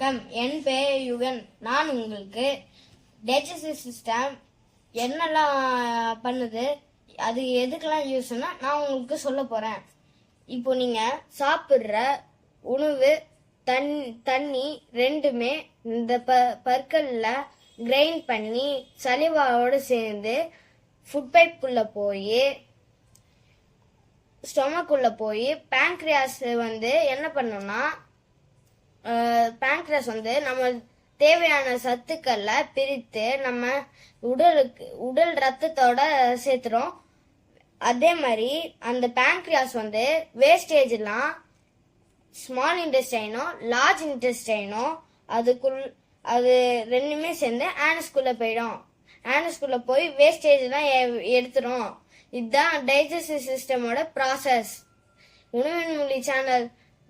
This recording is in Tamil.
வணக்கம் என் பெயர் யுகன் நான் உங்களுக்கு டைஜஸ்டிவ் சிஸ்டம் என்னெல்லாம் பண்ணுது அது எதுக்கெல்லாம் யூஸ்னா நான் உங்களுக்கு சொல்ல போகிறேன் இப்போ நீங்கள் சாப்பிட்ற உணவு தண் தண்ணி ரெண்டுமே இந்த ப பற்களில் கிரைண்ட் பண்ணி சலிவாவோடு சேர்ந்து ஃபுட் பைப்புக்குள்ள போய் ஸ்டொமக்குள்ளே போய் பேங்க்ரியாஸ் வந்து என்ன பண்ணுன்னா பேங்க்ரஸ் வந்து நம்ம தேவையான சத்துக்களை பிரித்து நம்ம உடலுக்கு உடல் ரத்தத்தோட சேர்த்துரும் அதே மாதிரி அந்த பேங்க்ரியாஸ் வந்து வேஸ்டேஜ்லாம் ஸ்மால் இன்டெஸ்டைனோ லார்ஜ் இன்டெஸ்டைனோ அதுக்குள் அது ரெண்டுமே சேர்ந்து ஆனஸ்குள்ளே போயிடும். ஆனஸ்குள்ளே போய் வேஸ்டேஜ்லாம் எடுத்துரும். இதுதான் டைஜஸ்டிவ் சிஸ்டமோட ப்ராசஸ் உணவின் மொழி சேனல்